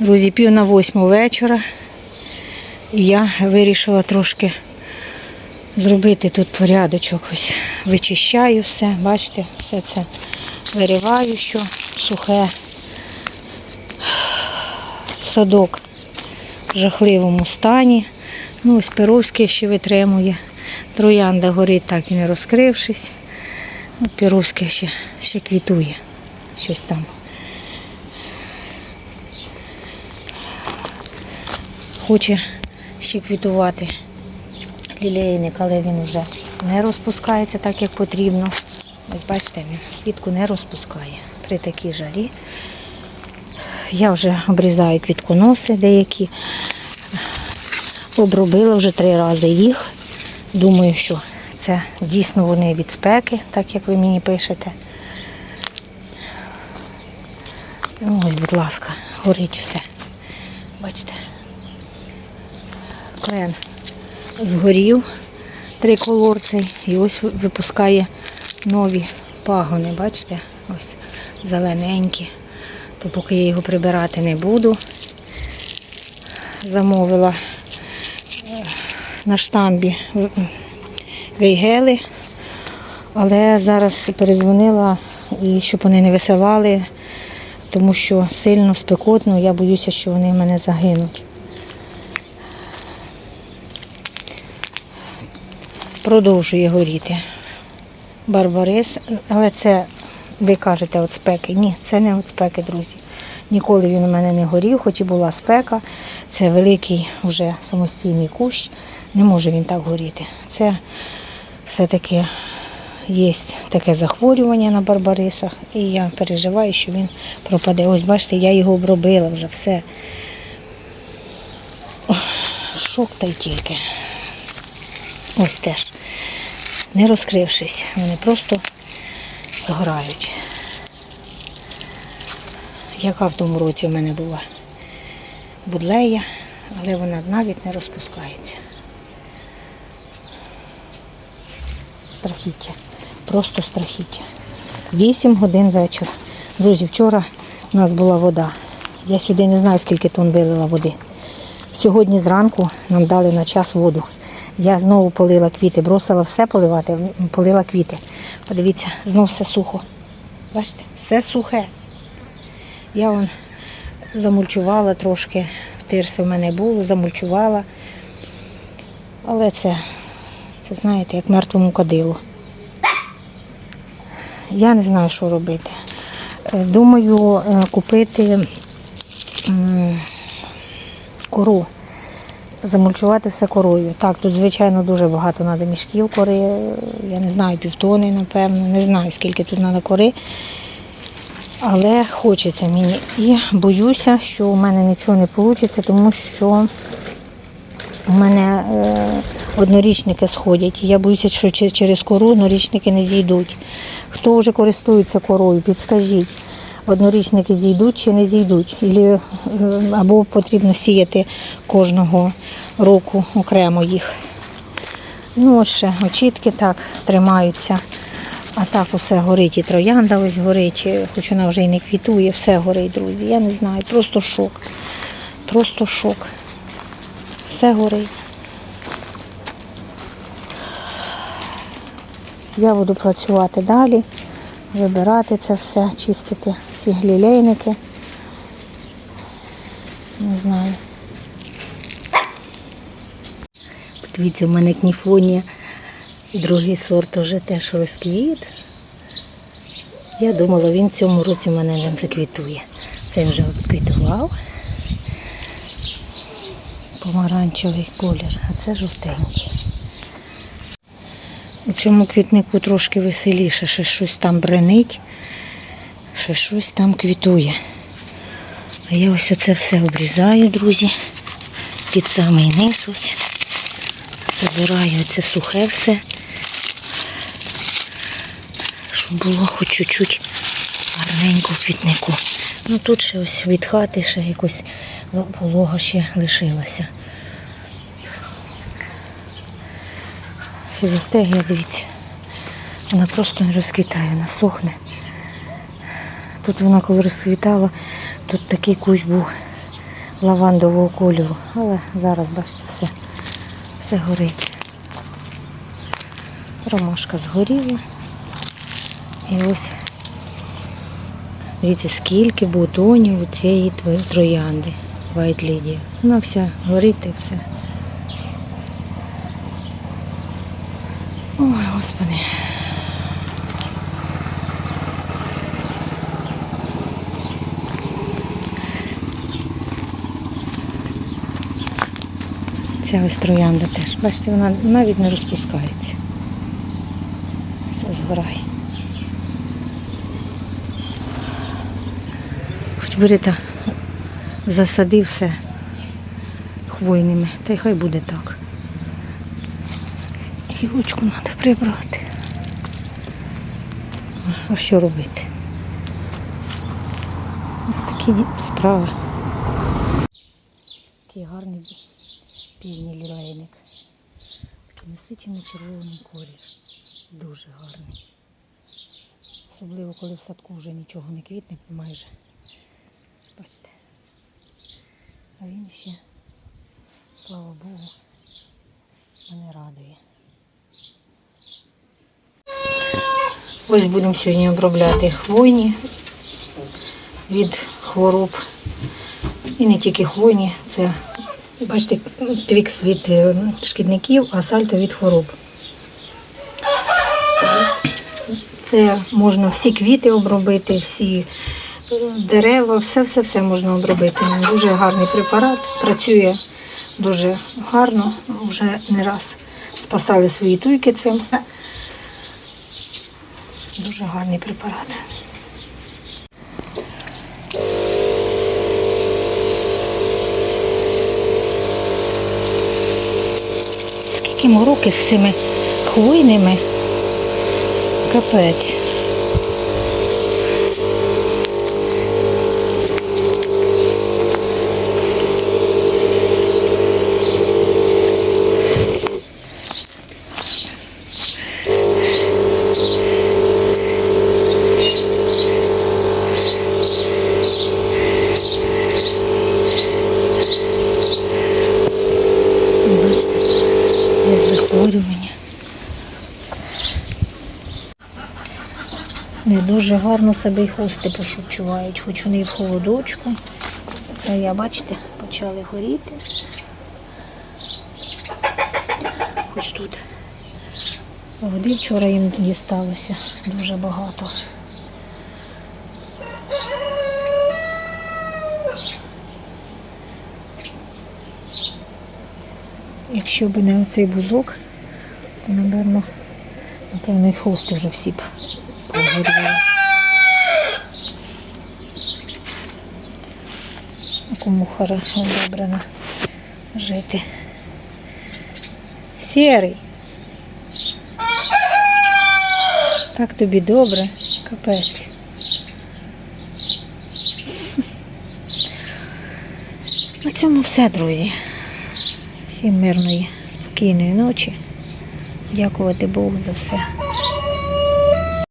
Друзі, пів на восьму вечора. І я вирішила трошки зробити тут порядочок. Ось вичищаю все, бачите, все це вириваю, що сухе. Садок в жахливому стані. Ну, ось Перовський ще витримує. Троянда горить так і не розкрившись. Ну, Перовське ще, ще квітує. Щось там. Хоче ще квітувати лілейник, але він вже не розпускається так, як потрібно. Ось бачите, він квітку не розпускає при такій жарі. Я вже обрізаю квітконоси деякі. Обробила вже три рази їх. Думаю, що це дійсно вони від спеки, так як ви мені пишете. Ну, ось, будь ласка, горить все. Бачите? Клен згорів триколор цей і ось випускає нові пагони, бачите? Ось зелененькі. То поки я його прибирати не буду. Замовила е, на штамбі вейгели, але зараз перезвонила, і щоб вони не висилали, тому що сильно спекотно, я боюся, що вони в мене загинуть. Продовжує горіти барбарис, але це ви кажете от спеки. Ні, це не от спеки, друзі. Ніколи він у мене не горів, хоч і була спека. Це великий вже самостійний кущ. Не може він так горіти. Це все-таки є таке захворювання на барбарисах, і я переживаю, що він пропаде. Ось бачите, я його обробила вже все. Шок та й тільки. Ось теж. Не розкрившись, вони просто згорають. Яка в тому році в мене була будлея, але вона навіть не розпускається. Страхіття. Просто страхіття. 8 годин вечора. Друзі, вчора у нас була вода. Я сюди не знаю, скільки тонн вилила води. Сьогодні зранку нам дали на час воду. Я знову полила квіти, бросила все поливати, полила квіти. Подивіться, знов все сухо. Бачите, все сухе. Я вон замульчувала трошки, тирси в мене було, замульчувала. Але це, це знаєте, як мертвому кадилу. Я не знаю, що робити. Е, Думаю, е, купити кору, замульчувати все корою. Так, тут, звичайно, дуже багато треба мішків кори. Я не знаю, півтони, напевно, не знаю, скільки тут треба кори. Але хочеться мені. І боюся, що у мене нічого не вийде, тому що у мене е, однорічники сходять. Я боюся, що через кору однорічники не зійдуть. Хто вже користується корою, підскажіть, однорічники зійдуть чи не зійдуть. Е, або потрібно сіяти кожного року окремо їх. Ну, ще очітки так тримаються. А так усе горить і троянда ось горить, хоч вона вже й не квітує, все горить, друзі. Я не знаю, просто шок. Просто шок. Все горить. Я буду працювати далі, вибирати це все, чистити ці глілейники. Не знаю. Подивіться, в мене кніфонія. Другий сорт вже теж розквіт. Я думала, він в цьому році в мене не заквітує. Цей вже квітував. Помаранчевий колір, а це жовтенький. У цьому квітнику трошки веселіше, ще щось там бренить, ще щось там квітує. А я ось оце все обрізаю, друзі, під самий низ ось. Забираю це сухе все, щоб було хоч чуть-чуть гарненько в квітнику. Ну тут ще ось від хати ще якось волога ще лишилася. Фізостегія, дивіться, вона просто не розквітає, вона сохне. Тут вона коли розцвітала, тут такий кущ був лавандового кольору. Але зараз, бачите, все, все горить. Ромашка згоріла. І ось дивіться, скільки бутонів у цієї троянди White Lady. Вона вся горить і все. Ой, господи. Ця ось троянда теж. Бачите, вона навіть не розпускається. Все згорає. Хоч бери та засадив все хвойними, та й хай буде так. Гілочку треба прибрати. А що робити? Ось такі справи. Такий гарний пізній лілейник. Такий насичений червоний колір. Дуже гарний. Особливо, коли в садку вже нічого не квітне майже. Бачите. А він ще, слава Богу, мене радує. Ось будемо сьогодні обробляти хвойні від хвороб. І не тільки хвойні, це, бачите, твікс від е, шкідників, а сальто від хвороб. Це можна всі квіти обробити, всі дерева, все-все-все можна обробити. Дуже гарний препарат, працює дуже гарно. Вже не раз спасали свої туйки цим. Дуже гарний препарат. Скільки мороки з цими хвойними. Капець. Бачите, як захворювання. Не дуже гарно себе й хости почувають, хоч вони і в холодочку. А я, бачите, почали горіти. Хоч тут води вчора їм дісталося дуже багато. Якщо б не оцей бузок, то, напевно, напевно, і хости вже всі б. Кому хорошо добре на- жити. Сірий. Так тобі добре, капець. На цьому все, друзі. Всім мирної, спокійної ночі. Дякувати Богу за все.